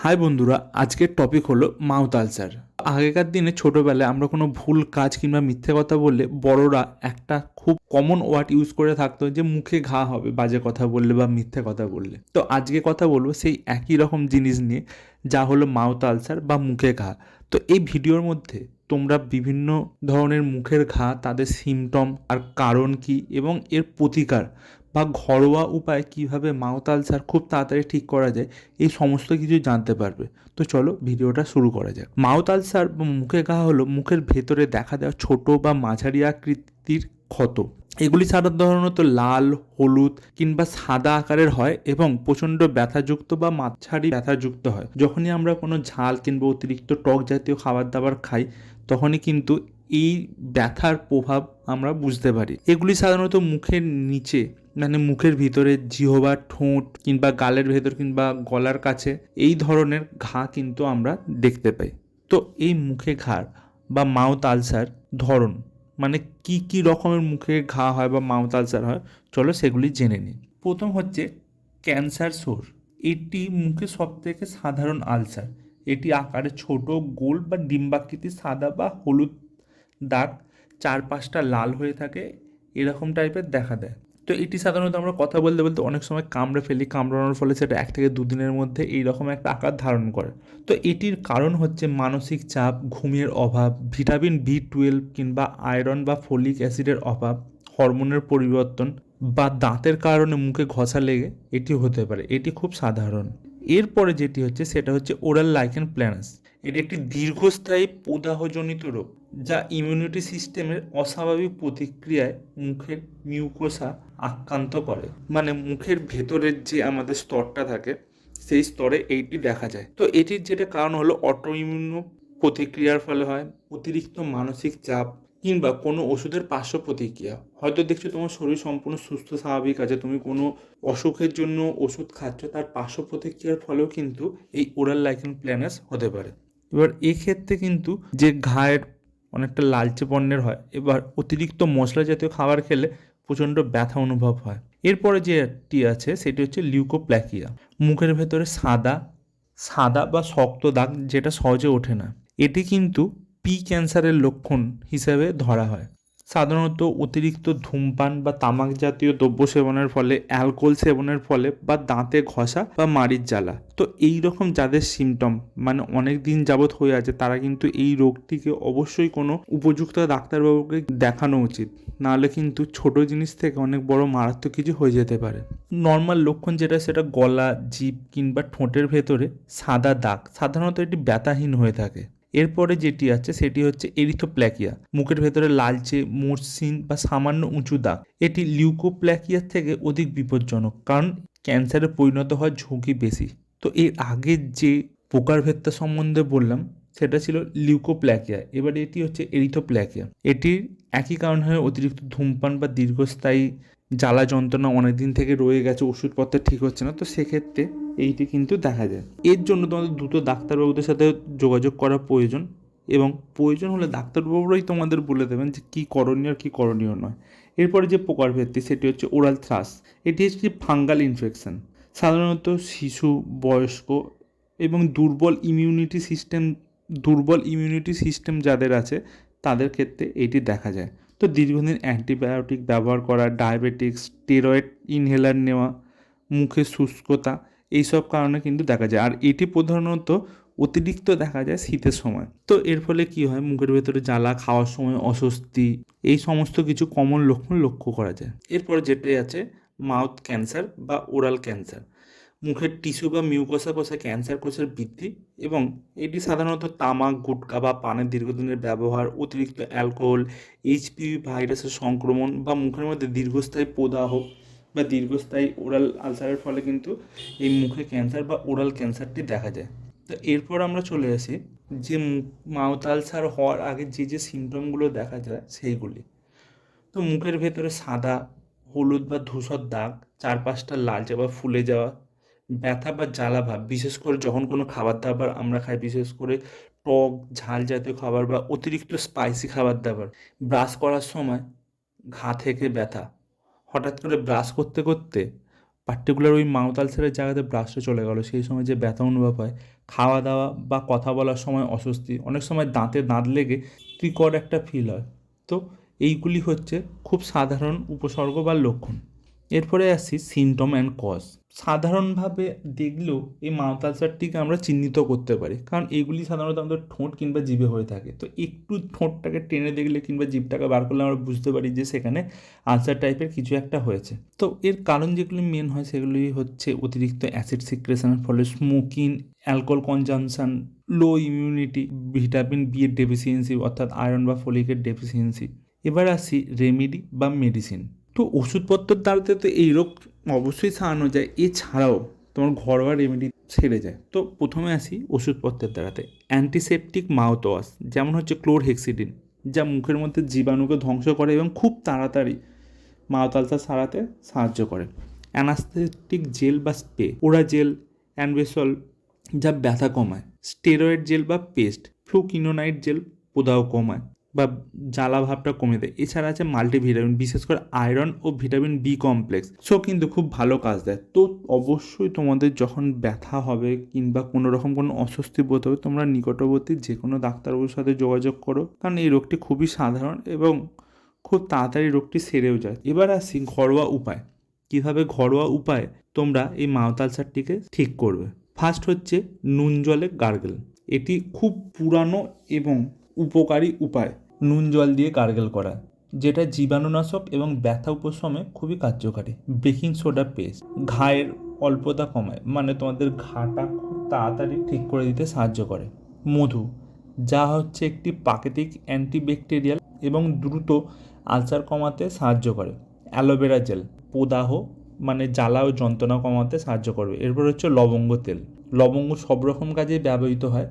High বন্ধুরা, আজকের topic হলো মাউথ আলসার। আগেকার দিনে ছোটোবেলায় আমরা কোনো ভুল কাজ কিংবা মিথ্যে কথা বললে বড়রা একটা খুব কমন ওয়ার্ড ইউজ করে থাকতো যে মুখে ঘা হবে, বাজে কথা বললে বা মিথ্যে কথা বললে। তো আজকে কথা বলব সেই একই রকম জিনিস নিয়ে, যা হলো মাউথ আলসার বা মুখে ঘা। তো এই ভিডিওর মধ্যে তোমরা বিভিন্ন ধরনের মুখের ঘা, তাদের সিমটম আর কারণ কি এবং এর প্রতিকার বা ঘরোয়া উপায় কীভাবে মাওতাল আলসার খুব তাড়াতাড়ি ঠিক করা যায়, এই সমস্ত কিছু জানতে পারবে। তো চলো ভিডিওটা শুরু করা যাক। মাওতাল বা মুখে ঘা হলো মুখের ভেতরে দেখা দেওয়া ছোট বা মাঝারি আকৃতির ক্ষত। এগুলি সাধারণত লাল, হলুদ কিংবা সাদা আকারের হয় এবং প্রচণ্ড ব্যথাযুক্ত বা মাঝারি ব্যথাযুক্ত হয়। যখনই আমরা কোনো ঝাল কিংবা অতিরিক্ত টক জাতীয় খাবার দাবার খাই, তখনই কিন্তু এই ব্যথার প্রভাব আমরা বুঝতে পারি। এগুলি সাধারণত মুখের নিচে মানে মুখের ভিতরে জিহবা, ঠোঁট কিংবা গালের ভেতর কিংবা গলার কাছে, এই ধরনের ঘা কিন্তু আমরা দেখতে পাই। তো এই মুখে ঘাড় বা মাউথ আলসার ধরন মানে কি কি রকমের মুখে ঘা হয় বা মাউথ আলসার হয়, চলো সেগুলি জেনে নিই। প্রথম হচ্ছে ক্যান্সার সোর। এটি মুখে সবথেকে সাধারণ আলসার। এটি আকারে ছোট, গোল বা ডিম্বাকৃতি সাদা বা হলুদ দাগ চার পাঁচটা লাল হয়ে থাকে, এরকম টাইপের দেখা দেয়। তো এটি সাধারণত আমরা কথা বলতে বলতে অনেক সময় কামড়ে ফেলি, কামড়ানোর ফলে সেটা এক থেকে দুদিনের মধ্যে এইরকম একটা আকার ধারণ করে। তো এটির কারণ হচ্ছে মানসিক চাপ, ঘুমের অভাব, ভিটামিন বি টুয়েলভ কিংবা আয়রন বা ফলিক অ্যাসিডের অভাব, হরমোনের পরিবর্তন বা দাঁতের কারণে মুখে ঘষা লেগে এটি হতে পারে। এটি খুব সাধারণ। এরপরে যেটি হচ্ছে সেটা হচ্ছে ওরাল লাইকেন প্ল্যানাস এটি একটি দীর্ঘস্থায়ী প্রদাহজনিত রোগ, যা ইমিউনিটি সিস্টেমের অস্বাভাবিক প্রতিক্রিয়ায় মুখের মিউকোসা আক্রান্ত করে। মানে মুখের ভেতরের যে আমাদের স্তরটা থাকে, সেই স্তরে এইটি দেখা যায়। তো এটির যেটা কারণ হলো অটো ইমিউনো প্রতিক্রিয়ার ফলে হয়, অতিরিক্ত মানসিক চাপ কিংবা কোনো ওষুধের পার্শ্ব প্রতিক্রিয়া। হয়তো দেখছ তোমার শরীর সম্পূর্ণ সুস্থ, স্বাভাবিক আছে, তুমি কোনো অসুখের জন্য ওষুধ খাচ্ছ, তার পার্শ্ব প্রতিক্রিয়ার ফলেও কিন্তু এই ওরাল লাইকেন প্ল্যানাস হতে পারে। এবার এক্ষেত্রে কিন্তু যে ঘায়ের অনেকটা লালচে পণ্যের হয়, এবার অতিরিক্ত মশলা জাতীয় খাবার খেলে প্রচণ্ড ব্যথা অনুভব হয়। এরপরে যেটি আছে, সেটি হচ্ছে লিউকোপ্ল্যাকিয়া মুখের ভেতরে সাদা সাদা বা শক্ত দাগ যেটা সহজে ওঠে না। এটি কিন্তু পি ক্যান্সারের লক্ষণ হিসাবে ধরা হয়। সাধারণত অতিরিক্ত ধূমপান বা তামাক জাতীয় দ্রব্য সেবনের ফলে, অ্যালকোহল সেবনের ফলে বা দাঁতে ঘষা বা মাড়ির জ্বালা। তো এই রকম যাদের সিমটম মানে অনেক দিন যাবৎ হয়ে আছে, তারা কিন্তু এই রোগটিকে অবশ্যই কোনো উপযুক্ত ডাক্তারবাবুকে দেখানো উচিত। নাহলে কিন্তু ছোট জিনিস থেকে অনেক বড় মারাত্মক কিছু হয়ে যেতে পারে। নর্মাল লক্ষণ যেটা, সেটা গলা, জিভ কিংবা ঠোঁটের ভেতরে সাদা দাগ। সাধারণত এটি ব্যথাহীন হয়ে থাকে। এরপরে যেটি আছে সেটি হচ্ছে এরিথোপ্ল্যাকিয়া। মুখের ভেতরে লালচে, মসৃণ বা সামান্য উঁচু দাগ। এটি লিউকোপ্ল্যাকিয়ার থেকে অধিক বিপজ্জনক, কারণ ক্যান্সারে পরিণত হওয়ার ঝুঁকি বেশি। তো এর আগের যে প্রকারভেদটা সম্বন্ধে বললাম, সেটা ছিল লিউকোপ্ল্যাকিয়া। এবার এটি হচ্ছে এরিথোপ্ল্যাকিয়া। এটির একই কারণ হয় অতিরিক্ত ধূমপান বা দীর্ঘস্থায়ী জ্বালা যন্ত্রণা অনেক দিন থেকে রয়ে গেছে, ওষুধপত্র ঠিক হচ্ছে না, তো সেক্ষেত্রে এইটি কিন্তু দেখা যায়। এর জন্য তোমাদের দ্রুত ডাক্তারবাবুদের সাথে যোগাযোগ করা প্রয়োজন এবং প্রয়োজন হলে ডাক্তারবাবুরাই তোমাদের বলে দেবেন যে কী করণীয় আর কী করণীয় নয়। এরপরে যে প্রকারভেদটি সেটি হচ্ছে ওরাল থ্রাস, এটি হচ্ছে ফাঙ্গাল ইনফেকশন। সাধারণত শিশু, বয়স্ক এবং দুর্বল ইমিউনিটি সিস্টেম, দুর্বল ইমিউনিটি সিস্টেম যাদের আছে, তাদের ক্ষেত্রে এটি দেখা যায়। তো দীর্ঘদিন অ্যান্টিবায়োটিক ব্যবহার করা, ডায়াবেটিক্স, স্টেরয়েড ইনহেলার নেওয়া, মুখে শুষ্কতা, এইসব কারণে কিন্তু দেখা যায়। আর এটি প্রধানত অতিরিক্ত দেখা যায় শীতের সময়। তো এর ফলে কি হয়? মুখের ভেতরে জ্বালা, খাওয়ার সময় অস্বস্তি, এই সমস্ত কিছু কমন লক্ষণ লক্ষ্য করা যায়। এরপর যেটাই আছে মাউথ ক্যান্সার বা ওরাল ক্যান্সার মুখের টিস্যু বা মিউকোসা কোষে ক্যান্সার কোষের বৃদ্ধি এবং এটি সাধারণত তামাক গুটকা বা পানের দীর্ঘদিনের ব্যবহার, অতিরিক্ত অ্যালকোহল, এইচপিভি ভাইরাসের সংক্রমণ বা মুখের মধ্যে দীর্ঘস্থায়ী প্রদাহ বা দীর্ঘস্থায়ী ওরাল আলসারের ফলে কিন্তু এই মুখে ক্যান্সার বা ওরাল ক্যান্সারটি দেখা যায়। তো এরপর আমরা চলে আসি যে মাউথ আলসার হওয়ার আগে যে যে সিমটমগুলো দেখা যায় সেইগুলি। তো মুখের ভেতরে সাদা, হলুদ বা ধূসর দাগ চার পাঁচটা লালচে বা ফুলে যাওয়া ব্যথা বা জ্বালা ভাব, বিশেষ করে যখন কোনো খাবার দাবার আমরা খাই, বিশেষ করে টক, ঝাল জাতীয় খাবার বা অতিরিক্ত স্পাইসি খাবার দাবার ব্রাশ করার সময় ঘা থেকে ব্যথা। হঠাৎ করে ব্রাশ করতে করতে পার্টিকুলার ওই মাউথ আলসারের জায়গাতে ব্রাশটা চলে গেলো। সেই সময় যে ব্যথা অনুভব হয়, খাওয়া দাওয়া বা কথা বলার সময় অস্বস্তি, অনেক সময় দাঁতে দাঁত লেগে ত্রিকর একটা ফিল হয়। তো এইগুলি হচ্ছে খুব সাধারণ উপসর্গ বা লক্ষণ। এরপরে আসি সিমটম অ্যান্ড কজ সাধারণভাবে দেখলেও এই মাউথ আলসারটিকে আমরা চিহ্নিত করতে পারি। কারণ এগুলি সাধারণত আমাদের ঠোঁট কিংবা জিভে হয়ে থাকে। তো একটু ঠোঁটটাকে টেনে দেখলে কিংবা জিভটাকে বার করলে আমরা বুঝতে পারি যে সেখানে আলসার টাইপের কিছু একটা হয়েছে। তো এর কারণ যেগুলি মেন হয় সেগুলি হচ্ছে অতিরিক্ত অ্যাসিড সিক্রেশনের ফলে smoking alcohol consumption low immunity vitamin B এর ডেফিসিয়েন্সি অর্থাৎ আয়রন বা ফলিকের ডেফিসিয়েন্সি এবার আসি রেমেডি বা মেডিসিন তো ওষুধপত্রের দ্বারাতে তো এই রোগ অবশ্যই সারানো যায়। এছাড়াও তোমার ঘরোয়া রেমেডি ছেড়ে যায়। তো প্রথমে আসি ওষুধপত্রের দ্বারাতে। অ্যান্টিসেপটিক মাউথ ওয়াশ যেমন হচ্ছে ক্লোর ক্লোরহেক্সিডিন যা মুখের মধ্যে জীবাণুকে ধ্বংস করে এবং খুব তাড়াতাড়ি মাউথ আলসার সারাতে সাহায্য করে। অ্যানাস্থেটিক জেল বা স্প্রে ওরা জেল অ্যানভেসল যা ব্যথা কমায়। স্টেরয়েড জেল বা পেস্ট ফ্লুকিনোনাইট জেল প্রদাহ কমায়। বা জ্বালা ভাবটা কমে দেয়। এছাড়া আছে মাল্টিভিটামিন, বিশেষ করে আয়রন ও ভিটামিন বি কমপ্লেক্স। সো কিন্তু খুব ভালো কাজ দেয়। তো অবশ্যই তোমাদের যখন ব্যথা হবে কিংবা কোনো রকম কোনো অস্বস্তি বোধ হবে, তোমরা নিকটবর্তী যে কোনো ডাক্তারবাবুর সাথে যোগাযোগ করো। কারণ এই রোগটি খুবই সাধারণ এবং খুব তাড়াতাড়ি রোগটি সেরেও যায়। এবার আসি ঘরোয়া উপায়। কীভাবে ঘরোয়া উপায়ে তোমরা এই মাউথ আলসারটিকে ঠিক করবে? ফার্স্ট হচ্ছে নুন জলে গার্গেল। এটি খুব পুরানো এবং উপকারী উপায়। নুন জল দিয়ে গার্গেল করা, যেটা জীবাণুনাশক এবং ব্যথা উপশমে খুবই কার্যকারী। বেকিং সোডা পেস্ট, ঘায়ের অল্পতা কমায় মানে তোমাদের ঘাটা খুব তাড়াতাড়ি ঠিক করে দিতে সাহায্য করে। মধু, যা হচ্ছে একটি প্রাকৃতিক অ্যান্টিব্যাকটেরিয়াল এবং দ্রুত আলসার কমাতে সাহায্য করে। অ্যালোভেরা জেল, প্রদাহ মানে জ্বালা ও যন্ত্রণা কমাতে সাহায্য করবে। এরপর হচ্ছে লবঙ্গ তেল। লবঙ্গ সব রকম কাজে ব্যবহৃত হয়।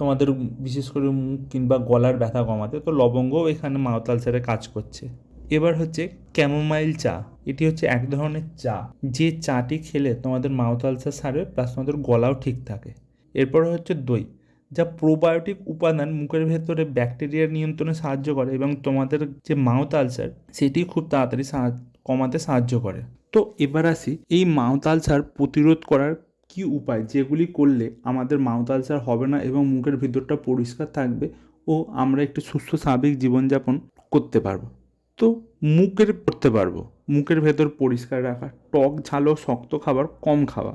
তোমাদের বিশেষ করে মুখ কিংবা গলার ব্যথা কমাতে, তো লবঙ্গও এখানে মাওতাল আলসারে কাজ করছে। এবার হচ্ছে ক্যামোমাইল চা, এটি হচ্ছে এক ধরনের চা। যে চাটি খেলে তোমাদের মাউথ সারে প্লাস তোমাদের গলাও ঠিক থাকে। এরপর হচ্ছে দই, যা প্রোবায়োটিক উপাদান মুখের ভেতরে ব্যাকটেরিয়া নিয়ন্ত্রণে সাহায্য করে এবং তোমাদের যে মাউথ আলসার সেটি খুব তাড়াতাড়ি কমাতে সাহায্য করে। তো এবার আসি, এই মাউথ আলসার প্রতিরোধ করার কি উপায় যেগুলি করলে আমাদের মাউথ আলসার হবে না এবং মুখের ভিতরটা পরিষ্কার থাকবে ও আমরা একটু সুস্থ স্বাভাবিক জীবনযাপন করতে পারব? তো মুখের করতে পারব। মুখের ভেতর পরিষ্কার রাখা, টক ঝালো শক্ত খাবার কম খাওয়া,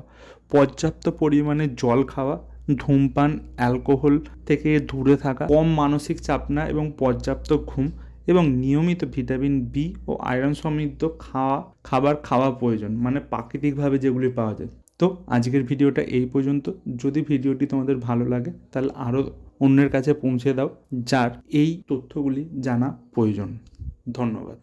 পর্যাপ্ত পরিমাণে জল খাওয়া, ধূমপান, অ্যালকোহল থেকে দূরে থাকা, কম মানসিক চাপ না এবং পর্যাপ্ত ঘুম এবং নিয়মিত ভিটামিন বি ও আয়রন সমৃদ্ধ খাওয়া, খাবার খাওয়া প্রয়োজন মানে প্রাকৃতিকভাবে যেগুলি পাওয়া যায়। তো আজকের ভিডিওটা এই পর্যন্ত। যদি ভিডিওটি তোমাদের ভালো লাগে, তাহলে আরও অন্যের কাছে পৌঁছে দাও, যার এই তথ্যগুলি জানা প্রয়োজন। ধন্যবাদ।